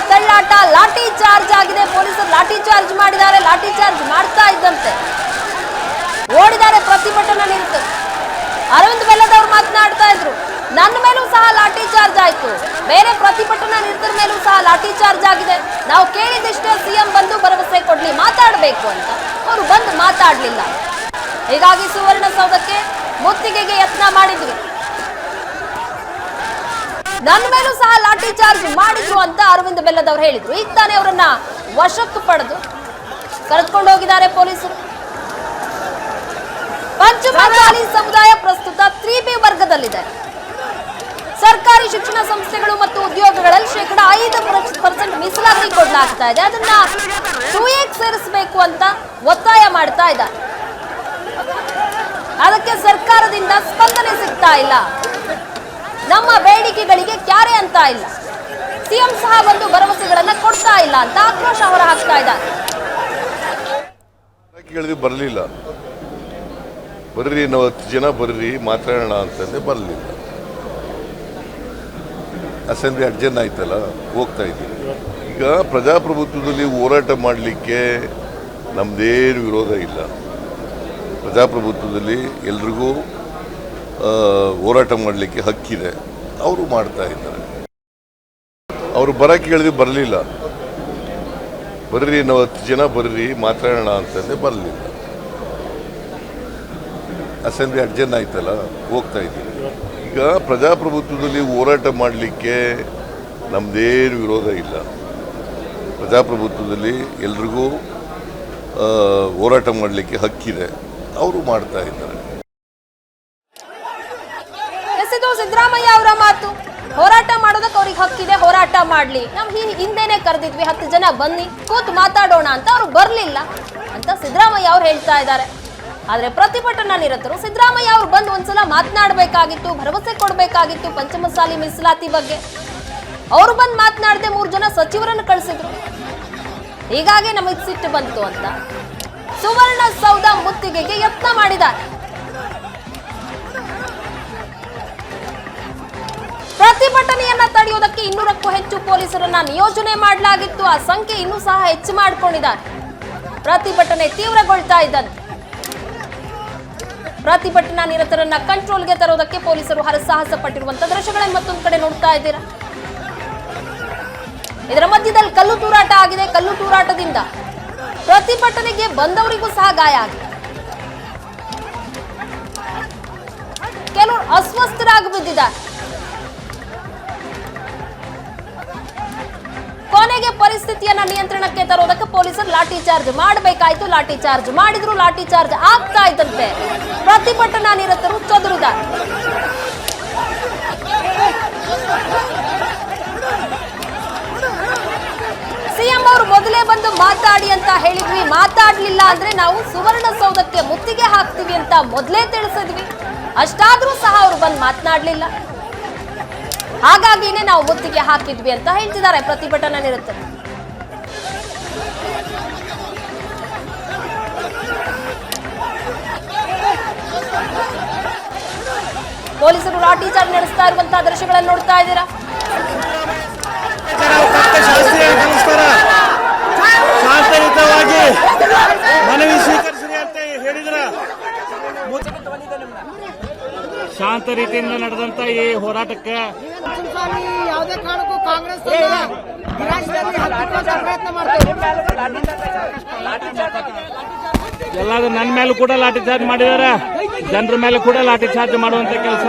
ತಳ್ಳಾಟ, ಲಾಠಿ charge ಆಗಿದೆ. ಪೊಲೀಸರು ಲಾಠಿ charge ಮಾಡಿದ್ದಾರೆ. ಲಾಠಿ ಚಾರ್ಜ್ ಮಾಡ್ತಾ ಇದ್ದಂತೆ. ಓಡಿದ್ದಾರೆ, ಪ್ರತಿಭಟನೆ ನಿಂತು. ಅರವಿಂದ್ ಬೆಲ್ಲದವ್ರು ಮಾತನಾಡ್ತಾ ಇದ್ರು. ನನ್ನ ಮೇಲೂ ಸಹ ಲಾಠಿ ಚಾರ್ಜ್ ಆಯ್ತು. ಬೇರೆ ಪ್ರತಿಭಟನಾ ನಿರತರ ಮೇಲೂ ಸಹ ಲಾಠಿ ಚಾರ್ಜ್ ಆಗಿದೆ. ನಾವು ಕೇಳಿದಿಷ್ಟೇ ಸಿಎಂ ಬಂದು ಭರವಸೆ ಕೊಡ್ಲಿ, ಮಾತಾಡಬೇಕು ಅಂತ. ಅವರು ಬಂದು ಮಾತಾಡ್ಲಿಲ್ಲ. ಹೀಗಾಗಿ ಸುವರ್ಣಸೌಧಕ್ಕೆ ಮುತ್ತಿಗೆಗೆ ಯತ್ನ ಮಾಡಿದ್ವಿ. ನನ್ನ ಮೇಲೂ ಸಹ ಲಾಠಿ ಚಾರ್ಜ್ ಮಾಡಿದ್ರು ಅಂತ ಅರವಿಂದ್ ಬೆಲ್ಲದವ್ರು ಹೇಳಿದ್ರು. ಈಗ ತಾನೇ ಅವರನ್ನ ವಶಕ್ಕೆ ಪಡೆದು ಕರೆದುಕೊಂಡು ಹೋಗಿದ್ದಾರೆ ಪೊಲೀಸರು. ಪಂಚಮಸಾಲಿ ಸಮುದಾಯ ಪ್ರಸ್ತುತ ತ್ರೀ ಬಿ ವರ್ಗದಲ್ಲಿದೆ. ಸರ್ಕಾರಿ ಶಿಕ್ಷಣ ಸಂಸ್ಥೆಗಳು ಮತ್ತು ಉದ್ಯೋಗಗಳಲ್ಲಿ ಶೇಕಡ ಐದು ಪರ್ಸೆಂಟ್ ಮೀಸಲಾತಿ ಕೊಡಲಾಗ್ತಾ ಇದೆ. ಅದನ್ನ ಟೂ ಸೇರಿಸಬೇಕು ಅಂತ ಒತ್ತಾಯ ಮಾಡ್ತಾ ಇದ್ದಾರೆ. ಅದಕ್ಕೆ ಸರ್ಕಾರದಿಂದ ಸ್ಪಂದನೆ ಸಿಗ್ತಾ ಇಲ್ಲ. ನಮ್ಮ ಬೇಡಿಕೆಗಳಿಗೆ ಕ್ಯಾರೆ ಅಂತ ಇಲ್ಲ. ಸಿಎಂ ಸಹ ಬಂದು ಭರವಸೆಗಳನ್ನ ಕೊಡ್ತಾ ಇಲ್ಲ ಅಂತ ಆಕ್ರೋಶ ಹೊರ ಹಾಕ್ತಾ ಇದ್ದಾರೆ ಬರಲಿಲ್ಲ. ಬರ್ರಿ, ನಾವು ಹತ್ತು ಜನ ಬರ್ರಿ, ಮಾತಾಡೋಣ ಅಂತಂದ್ರೆ ಬರಲಿಲ್ಲ. ಅಸೆಂಬ್ಲಿ ಅಡ್ಜನ್ ಆಯ್ತಲ್ಲ, ಹೋಗ್ತಾ ಇದ್ದೀವಿ. ಈಗ ಪ್ರಜಾಪ್ರಭುತ್ವದಲ್ಲಿ ಹೋರಾಟ ಮಾಡಲಿಕ್ಕೆ ನಮ್ಮದೇನು ವಿರೋಧ ಇಲ್ಲ. ಪ್ರಜಾಪ್ರಭುತ್ವದಲ್ಲಿ ಎಲ್ರಿಗೂ ಹೋರಾಟ ಮಾಡಲಿಕ್ಕೆ ಹಕ್ಕಿದೆ. ಅವರು ಮಾಡ್ತಾ ಇದ್ದಾರೆ. ಅವರು ಬರಕ್ಕೆ ಹೇಳಿದ್ರು ಬರಲಿಲ್ಲ. ಬರ್ರಿ, ನಾವು ಹತ್ತು ಜನ ಬರ್ರಿ, ಮಾತಾಡೋಣ ಅಂತಂದರೆ ಬರಲಿಲ್ಲ. ಅಸೆಂಬ್ಲಿ ಅಡ್ಜನ್ ಆಯ್ತಲ್ಲ, ಹೋಗ್ತಾ ಇದ್ದೀವಿ. ಈಗ ಪ್ರಜಾಪ್ರಭುತ್ವದಲ್ಲಿ ಹೋರಾಟ ಮಾಡಲಿಕ್ಕೆ ನಮ್ಮದೇನು ವಿರೋಧ ಇಲ್ಲ. ಪ್ರಜಾಪ್ರಭುತ್ವದಲ್ಲಿ ಎಲ್ರಿಗೂ ಹೋರಾಟ ಮಾಡಲಿಕ್ಕೆ ಹಕ್ಕಿದೆ. ಅವರು ಮಾಡ್ತಾ ಇದ್ದಾರೆ ಎಸ್ ಇದು ಸಿದ್ದರಾಮಯ್ಯ ಅವರ ಮಾತು. ಹೋರಾಟ ಮಾಡೋದಕ್ಕೆ ಅವ್ರಿಗೆ ಹಕ್ಕಿದೆ, ಹೋರಾಟ ಮಾಡಲಿ. ನಾವು ಹಿ- ಹಿಂದೆನೆ ಕರೆದಿದ್ವಿ, ಹತ್ತು ಜನ ಬನ್ನಿ, ಕೂತು ಮಾತಾಡೋಣ ಅಂತ ಅವ್ರು ಬರಲಿಲ್ಲ ಅಂತ ಸಿದ್ದರಾಮಯ್ಯ ಅವ್ರು ಹೇಳ್ತಾ ಇದ್ದಾರೆ. ಆದರೆ ಪ್ರತಿಭಟನಾ ನಿರತರು ಸಿದ್ದರಾಮಯ್ಯ ಅವ್ರು ಬಂದು ಒಂದ್ಸಲ ಮಾತನಾಡಬೇಕಾಗಿತ್ತು, ಭರವಸೆ ಕೊಡಬೇಕಾಗಿತ್ತು ಪಂಚಮಸಾಲಿ ಮೀಸಲಾತಿ ಬಗ್ಗೆ. ಅವರು ಬಂದು ಮಾತನಾಡದೆ ಮೂರು ಜನ ಸಚಿವರನ್ನು ಕಳಿಸಿದ್ರು. ಹೀಗಾಗಿ ನಮಗೆ ಸಿಟ್ಟು ಬಂತು ಅಂತ ಸುವರ್ಣ ಸೌಧ ಮುತ್ತಿಗೆಗೆ ಯತ್ನ ಮಾಡಿದ್ದಾರೆ. ಪ್ರತಿಭಟನೆಯನ್ನ ತಡೆಯುವುದಕ್ಕೆ ಇನ್ನೂರಕ್ಕೂ ಹೆಚ್ಚು ಪೊಲೀಸರನ್ನ ನಿಯೋಜನೆ ಮಾಡಲಾಗಿತ್ತು. ಆ ಸಂಖ್ಯೆ ಇನ್ನೂ ಸಹ ಹೆಚ್ಚು ಮಾಡಿಕೊಂಡಿದ್ದಾರೆ. ಪ್ರತಿಭಟನೆ ತೀವ್ರಗೊಳ್ತಾ ಇದ್ದಂತೆ ಪ್ರತಿಭಟನಾ ನಿರತರನ್ನ ಕಂಟ್ರೋಲ್ಗೆ ತರೋದಕ್ಕೆ ಪೊಲೀಸರು ಹರಸಾಹಸ ಪಟ್ಟಿರುವಂತಹ ದೃಶ್ಯಗಳನ್ನು ಮತ್ತೊಂದು ಕಡೆ ನೋಡ್ತಾ ಇದ್ದೀರಾ? ಇದರ ಮಧ್ಯದಲ್ಲಿ ಕಲ್ಲು ತೂರಾಟ ಆಗಿದೆ. ಕಲ್ಲು ತೂರಾಟದಿಂದ ಪ್ರತಿಭಟನೆಗೆ ಬಂದವರಿಗೂ ಸಹ ಗಾಯ ಆಗಿದೆ. ಕೆಲವರು ಅಸ್ವಸ್ಥರಾಗಿ ಬಿದ್ದಿದ್ದಾರೆ. ಕೊನೆಗೆ ಪರಿಸ್ಥಿತಿಯನ್ನ ನಿಯಂತ್ರಣಕ್ಕೆ ತರೋದಕ್ಕೆ ಪೊಲೀಸರು ಲಾಠಿ ಚಾರ್ಜ್ ಮಾಡಬೇಕಾಯ್ತು, ಲಾಠಿ ಚಾರ್ಜ್ ಮಾಡಿದ್ರು ಲಾಠಿ ಚಾರ್ಜ್ ಆಗ್ತಾ ಇದ್ದಂತೆ. ಪ್ರತಿಭಟನಾ ನಿರತರು ಚದುರಿದ ಸಿಎಂ ಅವರು ಮೊದಲೇ ಬಂದು ಮಾತಾಡಿ ಅಂತ ಹೇಳಿದ್ವಿ. ಮಾತಾಡ್ಲಿಲ್ಲ ಅಂದ್ರೆ ನಾವು ಸುವರ್ಣಸೌಧಕ್ಕೆ ಮುತ್ತಿಗೆ ಹಾಕ್ತೀವಿ ಅಂತ ಮೊದಲೇ ತಿಳಿಸಿದ್ವಿ. ಅಷ್ಟಾದ್ರೂ ಸಹ ಅವರು ಬಂದು ಮಾತನಾಡ್ಲಿಲ್ಲ. ಹಾಗಾಗಿನೇ ನಾವು ಗುತ್ತಿಗೆ ಹಾಕಿದ್ವಿ ಅಂತ ಹೇಳ್ತಿದ್ದಾರೆ. ಪ್ರತಿಭಟನಾ ನಿರತರು ಪೊಲೀಸರು ಲಾಠಿ ಚಾರ್ಜ್ ನಡೆಸ್ತಾ ಇರುವಂತಹ ದೃಶ್ಯಗಳನ್ನು ನೋಡ್ತಾ ಇದ್ದೀರಾ? ಶಾಸ್ತ್ರೀಯ ಶಾಂತ ರೀತಿಯಿಂದ ನಡೆದಂತ ಈ ಹೋರಾಟಕ್ಕೆ ಸ್ವಾಮಿ ಯಾವುದೇ ಕಾರಣಕ್ಕೂ ಕಾಂಗ್ರೆಸ್ ಪ್ರಯತ್ನ ಮಾಡ್ತಾರೆ ಎಲ್ಲಾದ್ರೂ ನನ್ನ ಮೇಲೆ ಕೂಡ ಲಾಠಿ ಚಾರ್ಜ್ ಮಾಡಿದಾರೆ ಜನರ ಮೇಲೆ ಕೂಡ ಲಾಠಿ ಚಾರ್ಜ್ ಮಾಡುವಂತ ಕೆಲಸ.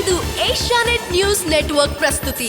ಇದು ಏಷ್ಯಾನೆಟ್ ನ್ಯೂಸ್ ನೆಟ್ವರ್ಕ್ ಪ್ರಸ್ತುತಿ.